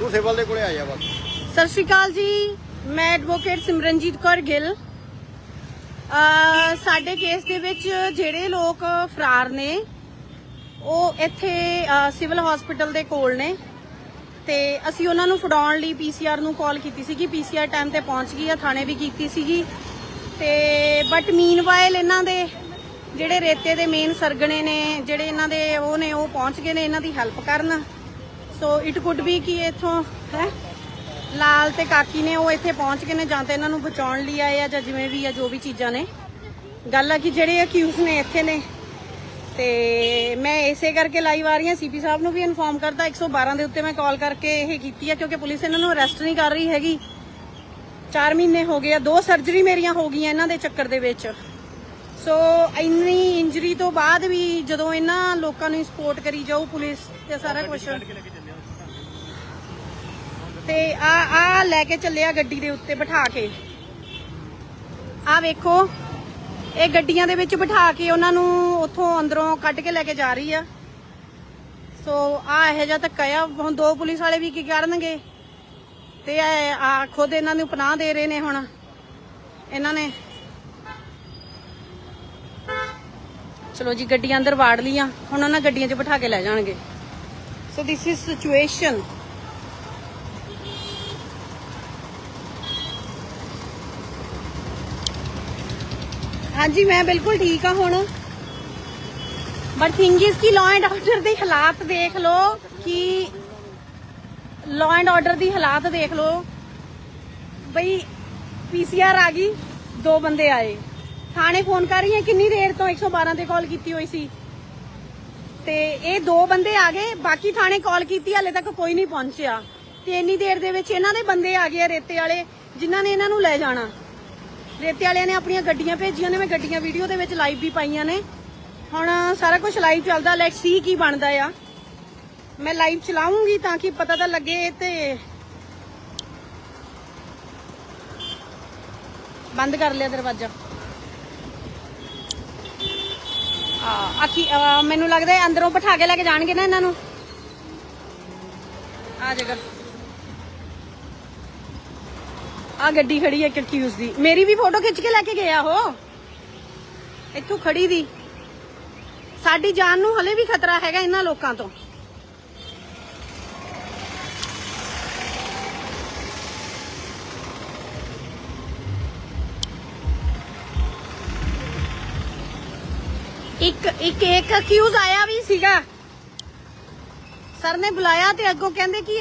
ਤੂੰ ਸਿਵਲ ਦੇ ਕੋਲੇ ਆ ਜਾ ਬਸ। ਸਤਿ ਸ਼੍ਰੀ ਅਕਾਲ ਜੀ, ਮੈਂ ਐਡਵੋਕੇਟ ਸਿਮਰਨਜੀਤ ਕੌਰ ਗਿੱਲ। ਸਾਡੇ ਕੇਸ ਦੇ ਵਿੱਚ ਜਿਹੜੇ ਲੋਕ ਫਰਾਰ ਨੇ, ਉਹ ਇੱਥੇ ਸਿਵਲ ਹਸਪੀਟਲ ਦੇ ਕੋਲ ਨੇ। ਤੇ ਅਸੀਂ ਉਹਨਾਂ ਨੂੰ ਫੜਾਉਣ ਲਈ ਪੀਸੀਆਰ ਨੂੰ ਕਾਲ ਕੀਤੀ ਸੀਗੀ। ਪੀਸੀਆਰ ਟਾਈਮ ਤੇ ਪਹੁੰਚ ਗਈ ਆ, ਥਾਣੇ ਵੀ ਕੀਤੀ ਸੀਗੀ। ਤੇ ਬਟ ਮੀਨਵਾਈਲ ਇਹਨਾਂ ਦੇ ਜਿਹੜੇ ਰੇਤੇ ਦੇ ਮੇਨ ਸਰਗਣੇ ਨੇ, ਜਿਹੜੇ ਇਹਨਾਂ ਦੇ ਉਹ ਨੇ, ਉਹ ਪਹੁੰਚ ਗਏ ਨੇ, ਇਹਨਾਂ ਦੀ ਹੈਲਪ ਕਰਨ। ਸੋ ਇਟ ਕੁਡ ਵੀ ਕਿ ਇਥੋਂ, ਹੈ? ਲਾਲ ਤੇ ਕਾਕੀ ਨੇ ਉਹ ਇੱਥੇ ਪਹੁੰਚ ਗਏ ਨੇ ਜਾਂ ਤਾਂ ਇਹਨਾਂ ਨੂੰ ਬਚਾਉਣ ਲਈ ਆਏ ਆ ਜਾਂ ਜਿਵੇਂ ਵੀ ਆ, ਜੋ ਵੀ ਚੀਜ਼ਾਂ ਨੇ। ਗੱਲ ਆ ਕਿ ਜਿਹੜੇ ਅਕਿਊਜ਼ ਨੇ ਇੱਥੇ ਨੇ, ਤੇ ਮੈਂ ਇਸੇ ਕਰਕੇ ਲਾਈਵ ਆ ਰਹੀ ਹਾਂ। ਸੀਪੀ ਸਾਹਿਬ ਨੂੰ ਵੀ ਇਨਫੋਰਮ ਕਰਤਾ 112 ਦੇ ਉੱਤੇ ਮੈਂ ਕਾਲ ਕਰਕੇ ਇਹ ਕੀਤੀ ਆ, ਕਿਉਂਕਿ ਪੁਲਿਸ ਇਹਨਾਂ ਨੂੰ ਅਰੈਸਟ ਨਹੀਂ ਕਰ ਰਹੀ ਹੈਗੀ। 4 ਮਹੀਨੇ ਹੋ ਗਏ ਆ, ਦੋ ਸਰਜਰੀ ਮੇਰੀਆਂ ਹੋ ਗਈਆਂ ਇਹਨਾਂ ਦੇ ਚੱਕਰ ਦੇ ਵਿੱਚ। ਸੋ ਇੰਨੀ ਇੰਜਰੀ ਤੋਂ ਬਾਅਦ ਵੀ ਜਦੋਂ ਇਹਨਾਂ ਲੋਕਾਂ ਨੂੰ ਸਪੋਰਟ ਕਰੀ ਜਾਓ ਪੁਲਿਸ ਤੇ ਸਾਰਾ ਕੁਝ ਤੇ ਆ ਆ ਲੈ ਕੇ ਚੱਲਿਆ ਗੱਡੀ ਦੇ ਉੱਤੇ ਬਿਠਾ ਕੇ। ਆ ਵੇਖੋ, ਇਹ ਗੱਡੀਆਂ ਦੇ ਵਿੱਚ ਬਿਠਾ ਕੇ ਉਹਨਾਂ ਨੂੰ ਉੱਥੋਂ ਅੰਦਰੋਂ ਕੱਢ ਕੇ ਲੈ ਕੇ ਜਾ ਰਹੀ ਆ। ਸੋ ਆ ਇਹ ਜਿਹਾ ਧੱਕਾ ਆ। ਹੁਣ ਦੋ ਪੁਲਿਸ ਵਾਲੇ ਵੀ ਕੀ ਕਰਨਗੇ? ਤੇ ਇਹ ਆ ਖੁਦ ਇਹਨਾਂ ਨੂੰ ਪਨਾਹ ਦੇ ਰਹੇ ਨੇ ਹੁਣ, ਇਹਨਾਂ ਨੇ। ਚਲੋ ਜੀ, ਗੱਡੀਆਂ ਅੰਦਰ ਵਾੜ ਲੀਆਂ ਹੁਣ ਉਹਨਾਂ ਗੱਡੀਆਂ 'ਚ ਬਿਠਾ ਕੇ ਲੈ ਜਾਣਗੇ। ਸੋ ਦਿਸ ਇਜ਼ ਸਿਚੁਏਸ਼ਨ ਹਾਂਜੀ, ਮੈਂ ਬਿਲਕੁਲ ਠੀਕ ਆ ਹੁਣ। ਬਟ ਥਿੰਗ ਇਜ਼ ਕਿ ਲਾਅ ਐਂਡ ਆਰਡਰ ਦੇ ਹਾਲਾਤ ਦੇਖ ਲਓ, ਕਿ ਲਾਅ ਐਂਡ ਆਰਡਰ ਦੀ ਹਾਲਾਤ ਦੇਖ ਲਓ। ਬਈ ਪੀਸੀਆਰ ਆ ਗਈ, ਦੋ ਬੰਦੇ ਆਏ। ਥਾਣੇ ਫੋਨ ਕਰ ਰਹੀ ਹੈ, ਕਿੰਨੀ ਦੇਰ ਤੋਂ 112 ਤੇ ਕਾਲ ਕੀਤੀ ਹੋਈ ਸੀ। ਤੇ ਇਹ ਦੋ ਬੰਦੇ ਆ ਗਏ, ਬਾਕੀ ਥਾਣੇ ਕਾਲ ਕੀਤੀ, ਹਲੇ ਤੱਕ ਕੋਈ ਨਹੀਂ ਪਹੁੰਚਿਆ। ਤੇ ਇੰਨੀ ਦੇਰ ਦੇ ਵਿੱਚ ਇਹਨਾਂ ਦੇ ਬੰਦੇ ਆ ਗਏ ਆ ਰੇਤੇ ਵਾਲੇ, ਜਿਨ੍ਹਾਂ ਨੇ ਇਹਨਾਂ ਨੂੰ ਲੈ ਜਾਣਾ। ਰੇਤੇ ਵਾਲਿਆਂ ਨੇ ਆਪਣੀਆਂ ਗੱਡੀਆਂ ਭੇਜੀਆਂ ਨੇ, ਮੈਂ ਗੱਡੀਆਂ ਵੀਡੀਓ ਦੇ ਵਿੱਚ ਲਾਈਵ ਵੀ ਪਾਈਆਂ ਨੇ। ਹੁਣ ਸਾਰਾ ਕੁਝ ਲਾਈਵ ਚੱਲਦਾ ਲੈਟ ਸੀ ਕੀ ਬਣਦਾ ਆ? ਮੈਂ ਲਾਈਵ ਚਲਾਉਂਗੀ ਤਾਂ ਕਿ ਪਤਾ ਤਾਂ ਲੱਗੇ ਤੇ ਬੰਦ ਕਰ ਲਿਆ ਦਰਵਾਜ਼ਾ। ਆ ਆਕੀ ਮੈਨੂੰ ਲੱਗਦਾ ਅੰਦਰੋਂ ਬਿਠਾ ਕੇ ਲੈ ਕੇ ਜਾਣਗੇ ਨਾ ਇਹਨਾਂ ਨੂੰ। ਆ ਜਗ੍ਹਾ ਆ ਗੱਡੀ ਖੜੀ ਹੈ ਇੱਕ ਦੀ ਮੇਰੀ ਵੀ ਫੋਟੋ ਖਿੱਚ ਕੇ ਲੈ ਕੇ ਗਿਆ ਉਹ। ਇੱਥੋਂ ਖੜੀ ਦੀ। ਸਾਡੀ ਜਾਨ ਨੂੰ ਹਲੇ ਵੀ ਖਤਰਾ ਹੈਗਾ ਇਹਨਾਂ ਲੋਕਾਂ ਤੋਂ। ਇੱਕ ਇੱਕ ਇੱਕ ਅਕਿਊਜ਼ ਆਇਆ ਵੀ ਸੀਗਾ। ਸਰ ਨੇ ਬੁਲਾਇਆ ਤੇ ਅੱਗੋਂ ਕਹਿੰਦੇ ਕਿ